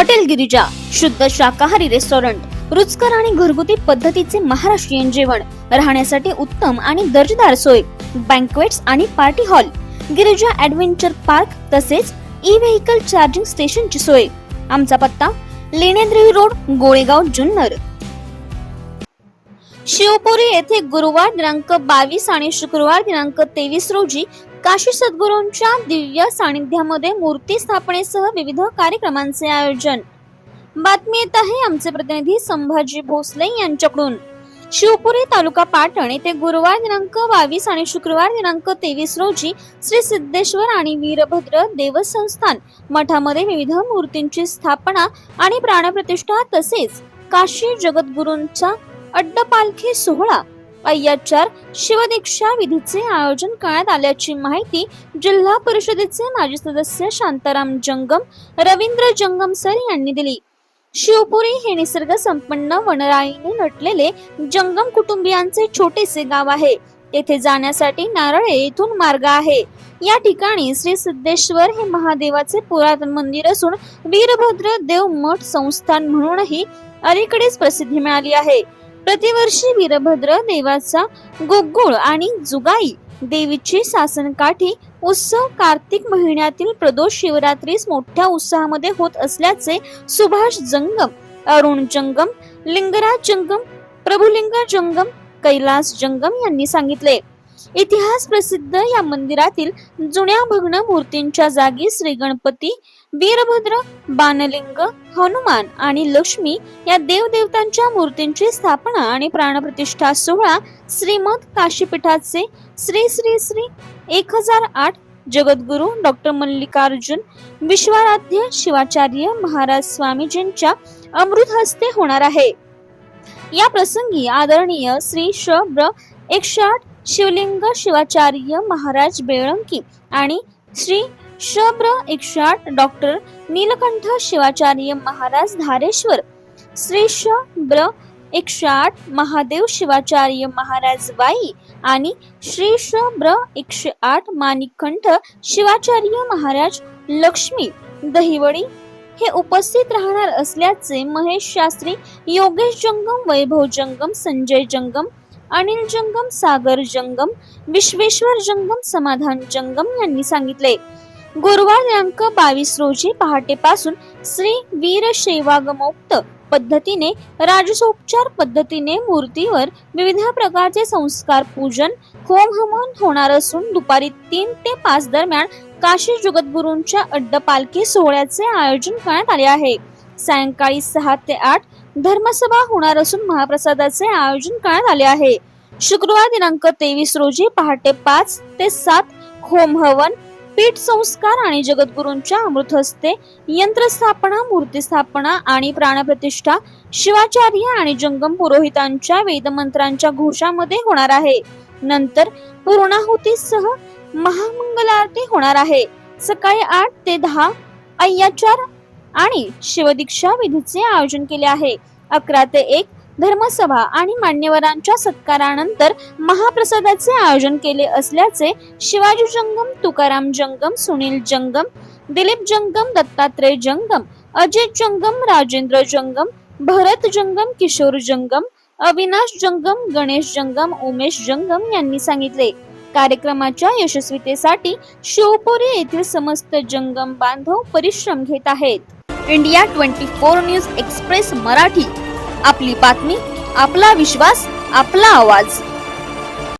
Hotel Girija शुद्ध शाकाहारी restaurant रुचकर आणि घरगुती पद्धतीचे महाराष्ट्रीयन जेवण राहण्यासाठी उत्तम आणि दर्जेदार सोय बँकवेट्स आणि party hall Girija adventure park तसेच ई व्हेकल चार्जिंग स्टेशनची सोय. आमचा पत्ता लेण्याद्री रोड गोळेगाव जुन्नर. शिवपुरी येथे गुरुवार दिनांक बावीस आणि शुक्रवार दिनांक तेवीस रोजी काशी सद्गुरूंच्या दिव्य सानिध्यामध्ये मूर्ती स्थापनेसह विविध कार्यक्रमांचे आयोजन. बातमी येत आहे आमचे प्रतिनिधी संभाजी भोसले यांच्याकडून. शिवपुरी तालुका पाटण येथे गुरुवार दिनांक बावीस आणि शुक्रवार दिनांक तेवीस रोजी श्री सिद्धेश्वर आणि वीरभद्र देवस्थान मठामध्ये विविध मूर्तींची स्थापना आणि प्राणप्रतिष्ठा तसेच काशी जगद्गुरूंचा अड्डपालखी सोहळा. अय्याचार शिवदीक्षा विधीचे आयोजन करण्यात आल्याची माहिती जिल्हा परिषदेचे माजी सदस्य शांताराम जंगम रवींद्र जंगम सर यांनी दिली. शिवपुरी हे निसर्ग संपन्न वनराईने नटलेले जंगम कुटुंबियांचे छोटेसे गाव आहे. येथे जाण्यासाठी नारळे येथून मार्ग आहे. या ठिकाणी श्री सिद्धेश्वर हे महादेवाचे पुरातन मंदिर असून वीरभद्र देव मठ संस्थान म्हणूनही अलीकडेच प्रसिद्धी मिळाली आहे. प्रतिवर्षी वीरभद्र देवाचा गोगुळ आणि जुगाई देवीची सासनकाठी उत्सव कार्तिक महिन्यातील प्रदोष शिवरात्रीस मोठ्या उत्साहामध्ये होत असल्याचे सुभाष जंगम अरुण जंगम लिंगराज जंगम प्रभुलिंग जंगम कैलास जंगम यांनी सांगितले. इतिहास प्रसिद्ध या मंदिरातील जुन्या भग्न मूर्तींच्या जागी श्री गणपती वीरभद्र बाणलिंग हनुमान आणि लक्ष्मी या देवदेवतांच्या मूर्तींची स्थापना आणि प्राणप्रतिष्ठा सोहळा श्रीमद काशीपीठाचे श्री श्री श्री एक हजार आठ जगद्गुरु डॉक्टर मल्लिकार्जुन विश्वाराध्य शिवाचार्य महाराज स्वामीजींच्या अमृत हस्ते होणार आहे. या प्रसंगी आदरणीय श्री श्र एकशे आठ शिवलिंग शिवाचार्य महाराज बेळंकी आणि श्री शब्र एकशे आठ डॉक्टर नीलकंठ शिवाचार्य महाराज धारेश्वर श्री शब्र एकशे आठ महादेव शिवाचार्य महाराज वाई आणि श्री शब्र एकशे आठ माणिकंठ शिवाचार्य महाराज लक्ष्मी दहिवडी हे उपस्थित राहणार असल्याचे महेश शास्त्री योगेश जंगम वैभव जंगम संजय जंगम अनिल जंगम सागर जंगम विश्वेश्वर जंगम समाधान जंगम यांनी सांगितले. गुरुवार दिनांक बावीस रोजी पहाटेपासून श्री वीर सेवागमोक्त पद्धतीने राजसोपचार पद्धतीने मूर्तीवर विविध प्रकारचे संस्कार पूजन होम हवन होणार असून दुपारी तीन ते पाच दरम्यान काशी जगद्गुरूंच्या अड्डपालखी सोहळ्याचे आयोजन करण्यात आले आहे. सायंकाळी सहा ते आठ धर्मसभा होणार असून महाप्रसादाचे आयोजन करण्यात आले आहे. शुक्रवार दिनांक तेवीस रोजी पहाटे पाच ते सात होम हवन पीठ संस्कार आणि जगद्गुरूंच्या अमृतहस्ते यंत्रस्थापना मूर्तीस्थापना आणि प्राणप्रतिष्ठा शिवाचार्य आणि जंगम पुरोहितांच्या वेदमंत्रांच्या घोषामध्ये होणार आहे. नंतर पूर्णाहुतीसह महामंगलारती होणार आहे. सकाळी आठ ते दहा अय्याचार आणि शिवदीक्षा विधीचे आयोजन केले आहे. अकरा ते एक धर्मसभा आणि मान्यवरांच्या सत्कारानंतर महाप्रसादाचे आयोजन केले असल्याचे शिवाजी जंगम तुकाराम जंगम सुनील जंगम दिलीप जंगम दत्तात्रय जंगम अजित जंगम राजेंद्र जंगम भरत जंगम किशोर जंगम अविनाश जंगम गणेश जंगम उमेश जंगम यांनी सांगितले. कार्यक्रमाच्या यशस्वीतेसाठी शिवपुरी येथील समस्त जंगम बांधव परिश्रम घेत आहेत. India twenty four news express Marathi. आपली बातमी आपला विश्वास आपला आवाज.